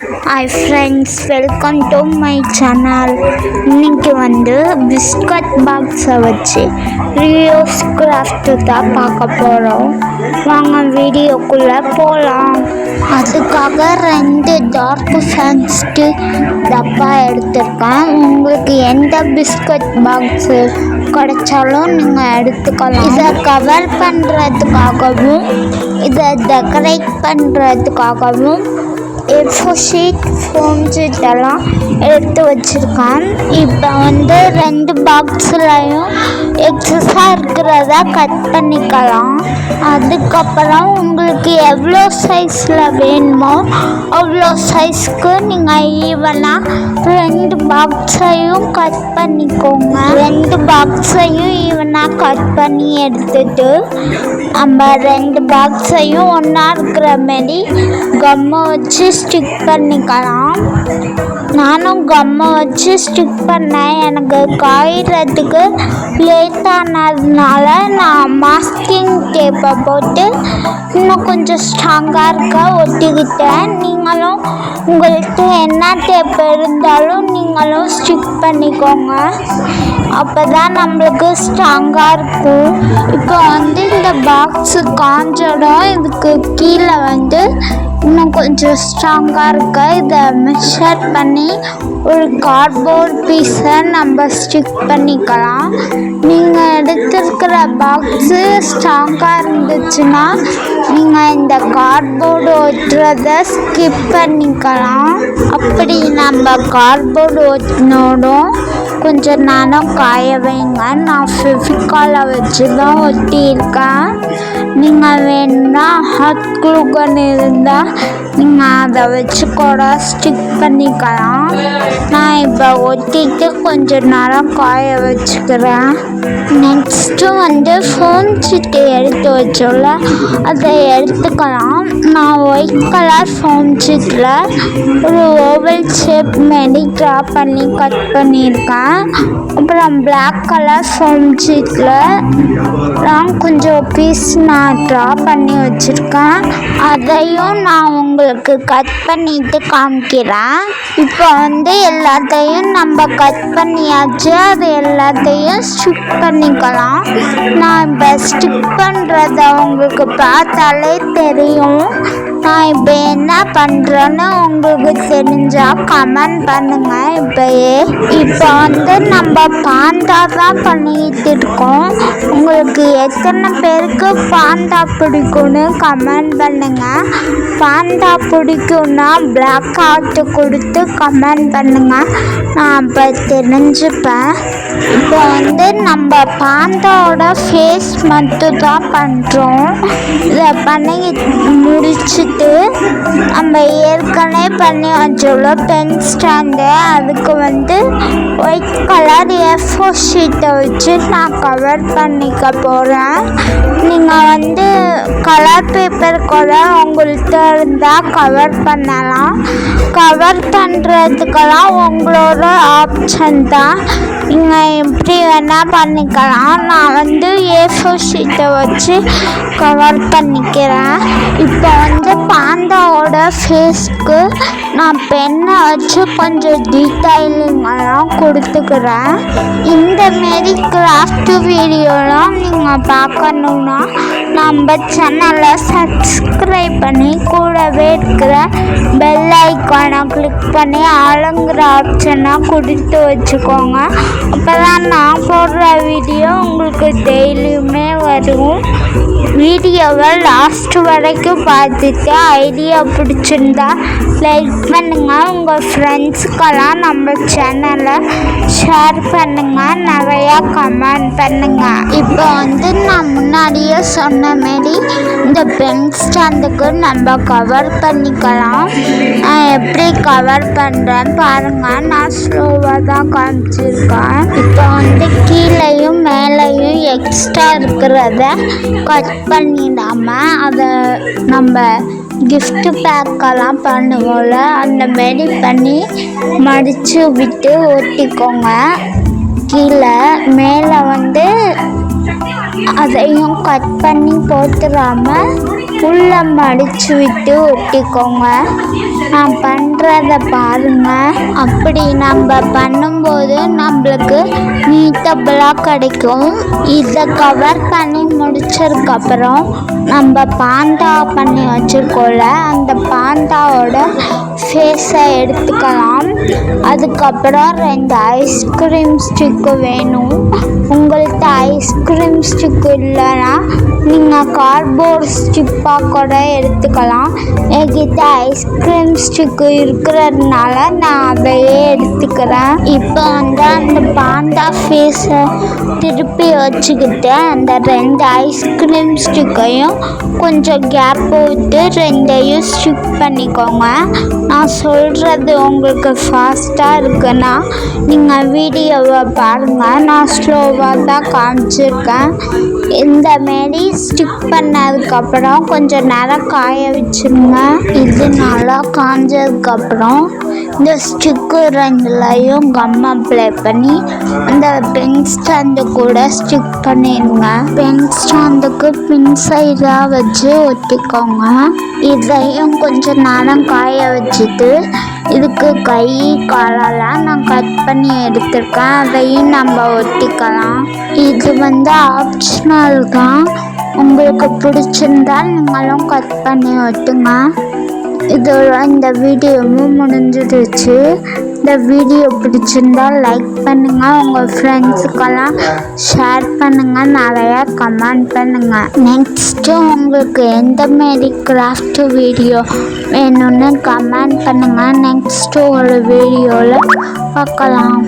Hi friends welcome to my channel இன்னைக்கு வந்து biscuit பாக்ஸை வச்சு ரியோஸ் கிராஃப்ட்டு தான் பார்க்க போகிறோம் வாங்க வீடியோக்குள்ளே போகலாம் அதுக்காக ரெண்டு டார்க் ஃபேன்ஸ்டு டப்பா எடுத்திருக்கேன். உங்களுக்கு எந்த பிஸ்கட் பாக்ஸு கிடைச்சாலும் நீங்கள் எடுத்துக்கலாம். இதை கவர் பண்ணுறதுக்காகவும் இதை decorate பண்ணுறதுக்காகவும் A four sheet foam sheet எல்லாம் எடுத்து வச்சுருக்கேன். இப்போ வந்து ரெண்டு பாக்ஸ்லையும் எக்ஸஸாக இருக்கிறத கட் பண்ணிக்கலாம். அதுக்கப்புறம் உங்களுக்கு எவ்வளோ சைஸில் வேணுமோ அவ்வளோ சைஸ்க்கு நீங்கள் ஈவனாக ரெண்டு பாக்ஸையும் கட் பண்ணிக்கோங்க. ரெண்டு பாக்ஸ் கட் பண்ணி எடுத்துட்டு நம்ம ரெண்டு பாக்ஸையும் ஒன்றா இருக்கிற மாரி கம்மை வச்சு ஸ்டிக் பண்ணிக்கலாம். நானும் கம்மை வச்சு ஸ்டிக் பண்ணேன். எனக்கு காயறதுக்கு லேட் ஆனதுனால நான் மாஸ்கிங் டேப்பை போட்டு இன்னும் கொஞ்சம் ஸ்ட்ராங்காக இருக்க ஒட்டிக்கிட்டேன். நீங்களும் உங்கள்கிட்ட என்ன டேப் இருந்தாலும் நீங்களும் ஸ்டிக் பண்ணிக்கோங்க. அப்போ தான் நம்மளுக்கு ஸ்ட்ராங்காக இருக்கும். இப்போ வந்து இந்த பாக்ஸு காஞ்சடம் இதுக்கு கீழே வந்து இன்னும் கொஞ்சம் ஸ்ட்ராங்காக இருக்க. இதை மெஷர் பண்ணி ஒரு கார்ட்போர்ட் பீஸை நம்ம ஸ்டிக் பண்ணிக்கலாம். நீங்கள் எடுத்துருக்கிற பாக்ஸு ஸ்ட்ராங்காக இருந்துச்சுன்னா நீங்கள் இந்த கார்ட்போர்டு ஒட்டுறத ஸ்கிப் பண்ணிக்கலாம். அப்படி நம்ம கார்ட்போர்டு ஒட்டினோடும் கொஞ்சம் நேரம் காய வைங்க. நான் ஃபெவிகாலை வச்சு தான் ஒட்டியிருக்கேன். நீங்கள் வேணுன்னா ஹாட் க்ளூகன் இருந்தால் நீங்கள் அதை வச்சு கூட ஸ்டிக் பண்ணிக்கலாம். நான் இப்போ ஒட்டிட்டு கொஞ்ச நேரம் காய வச்சுக்கிறேன். நெக்ஸ்ட்டு வந்து ஃபோன் சீட்டு எடுத்து வச்சோம்ல அதை எடுத்துக்கலாம். நான் ஒயிட் கலர் ஃபோன் சீட்டில் ஒரு ஓவல் ஷேப் மாரி ட்ரா பண்ணி கட் பண்ணியிருக்கேன். அப்புறம் பிளாக் கலர் ஃபோம் ஷீட்டில் நான் கொஞ்சம் பீஸ் நான் ட்ரா பண்ணி வச்சுருக்கேன். அதையும் நான் உங்களுக்கு கட் பண்ணிட்டு காமிக்கிறேன். இப்போ வந்து எல்லாத்தையும் நம்ம கட் பண்ணியாச்சு. அது எல்லாத்தையும் ஸ்டிக் பண்ணிக்கலாம். நான் இப்போ ஸ்டிக் பண்ணுறத உங்களுக்கு பார்த்தாலே தெரியும். நான் இப்போ என்ன பண்ணுறேன்னு உங்களுக்கு தெரிஞ்சால் கமெண்ட் பண்ணுங்கள் இப்போயே இப்போ வந்து நம்ம பாண்டா தான் பண்ணிக்கிட்டு இருக்கோம். உங்களுக்கு எத்தனை பேருக்கு பாண்டா பிடிக்கும்னு கமெண்ட் பண்ணுங்கள் பாண்டா பிடிக்கும்னா பிளாக் ஆர்ட்டு கொடுத்து கமெண்ட் பண்ணுங்கள் நான் அப்போ தெரிஞ்சுப்பேன். இப்போ வந்து நம்ம பாண்டாவோட ஃபேஸ் மட்டும் தான் பண்ணுறோம் இதை பண்ணி முடி நம்ம ஏற்கனவே பண்ணி வச்சுள்ள பென் ஸ்டாண்டு அதுக்கு வந்து ஒயிட் கலர் எஃப்ஓ ஷீட்டை வச்சு நான் கவர் பண்ணிக்க போகிறேன் நீங்கள் வந்து கலர் பேப்பர் கூட உங்கள்கிட்ட இருந்தால் கவர் பண்ணலாம். கவர் பண்ணுறதுக்கெல்லாம் உங்களோட ஆப்ஷன் தான். நீங்கள் எப்படி வேணால் பண்ணிக்கலாம். நான் வந்து ஏஃபோர் ஃபோர் ஷீட்டை வச்சு கவர் பண்ணிக்கிறேன். இப்போ வந்து பாண்டாவோட ஃபேஸ்க்கு நான் பெண்ணை வச்சு கொஞ்சம் டீட்டெயிலிங்கெல்லாம் கொடுத்துக்கிறேன். இந்த மாரி கிராஃப்ட் வீடியோலாம் நீங்கள் பார்க்கணுன்னா நம்ம சேனலை சப்ஸ்கிரைப் பண்ணி கூடவே இருக்கிற பெல் ஐக்கானை கிளிக் பண்ணி ஆளுங்கிற ஆப்ஷனை கொடுத்து வச்சுக்கோங்க. அப்போ தான் நான் போடுற வீடியோ உங்களுக்கு டெய்லியுமே வரும். வீடியோவை லாஸ்ட் வரைக்கும் பார்த்துட்டு ஐடியா பிடிச்சிருந்தா லைக் பண்ணுங்கள் உங்கள் ஃப்ரெண்ட்ஸுக்கெல்லாம் நம்ம சேனலை ஷேர் பண்ணுங்கள் நிறையா கமெண்ட் பண்ணுங்கள் இப்போ வந்து நான் முன்னாடியே சொன்ன மாரி இந்த பென் ஸ்டாண்டுக்கு நம்ம கவர் பண்ணிக்கலாம். நான் எப்படி கவர் பண்ணுறேன் பாருங்கள் நான் ஸ்லோவாக தான் காமிச்சிருக்கேன். இப்போ வந்து கீழேயும் மேலேயும் எக்ஸ்ட்ரா இருக்கிறத கட் பண்ணிடாமல் அதை நம்ம கிஃப்ட்டு பேக்கெல்லாம் பண்ணுவோம்ல அந்த மாரி பண்ணி மடித்து விட்டு ஒட்டிக்கோங்க கீழே மேலே வந்து அதையும் கட் பண்ணி போட்டுடாம உள்ள மடிச்சு விட்டு ஒட்டிக்கோங்க. நான் பண்ணுறத பாருங்கள் அப்படி நம்ம பண்ணும்போது நம்மளுக்கு நீட்டபிளாக கிடைக்கும். இதை கவர் பண்ணி முடிச்சதுக்கப்புறம் நம்ம பாண்டா பண்ணி வச்சுருக்கோம்ல அந்த பாண்டாவோட ஃபேஸை எடுத்துக்கலாம். அதுக்கப்புறம் ரெண்டு ஐஸ்கிரீம் எனக்கு வேணும். உங்கள்கிட்ட ஐஸ்கிரீம் ஸ்டிக்கு இல்லைன்னா நீங்கள் கார்ட்போர்ட் ஸ்டிப்பாக கூட எடுத்துக்கலாம். என்கிட்ட ஐஸ்கிரீம் ஸ்டிக்கு இருக்கிறதுனால நான் அதையே எடுத்துக்கிறேன். இப்போ வந்து அந்த பாண்டா ஃபீஸை திருப்பி வச்சுக்கிட்டு அந்த ரெண்டு ஐஸ்கிரீம் ஸ்டிக்கையும் கொஞ்சம் கேப் விட்டு ரெண்டையும் ஸ்டிக் பண்ணிக்கோங்க. நான் சொல்கிறது உங்களுக்கு ஃபாஸ்ட்டாக இருக்குன்னா நீங்கள் வீடியோவை பாருங்கள் நான் ஸ்லோவாக தான் காமிச்சிருக்கேன். இந்த மாரி ஸ்டிக் பண்ணதுக்கப்புறம் கொஞ்சம் நேரம் காய வச்சுருங்க. இது நல்லா காஞ்சதுக்கப்புறம் இந்த ஸ்டிக்கு ரெண்டுலையும் கம் அப்ளை பண்ணி அந்த பென் ஸ்டாண்டு கூட ஸ்டிக் பண்ணிடுங்க பென் ஸ்டாண்டுக்கு பின் சைடாக வச்சு ஒட்டிக்கோங்க. இதையும் கொஞ்சம் நேரம் காய வச்சுட்டு இதுக்கு கை காலெல்லாம் நான் கட் பண்ணி எடுத்திருக்கேன். அதையும் நம்ம ஒட்டிக்கலாம். இது வந்து ஆப்ஷனல் தான். உங்களுக்கு பிடிச்சிருந்தால் நீங்களும் கட் பண்ணி ஒட்டுங்க. இதோட இந்த வீடியோவும் முடிஞ்சிடுச்சு. இந்த வீடியோ பிடிச்சிருந்தா லைக் பண்ணுங்கள் உங்கள் ஃப்ரெண்ட்ஸுக்கெல்லாம் ஷேர் பண்ணுங்கள் நிறையா கமெண்ட் பண்ணுங்கள் நெக்ஸ்ட்டு உங்களுக்கு எந்த மாரி கிராஃப்ட் வீடியோ வேணும்னு கமெண்ட் பண்ணுங்கள் நெக்ஸ்ட்டு ஒரு வீடியோவில் பார்க்கலாம்.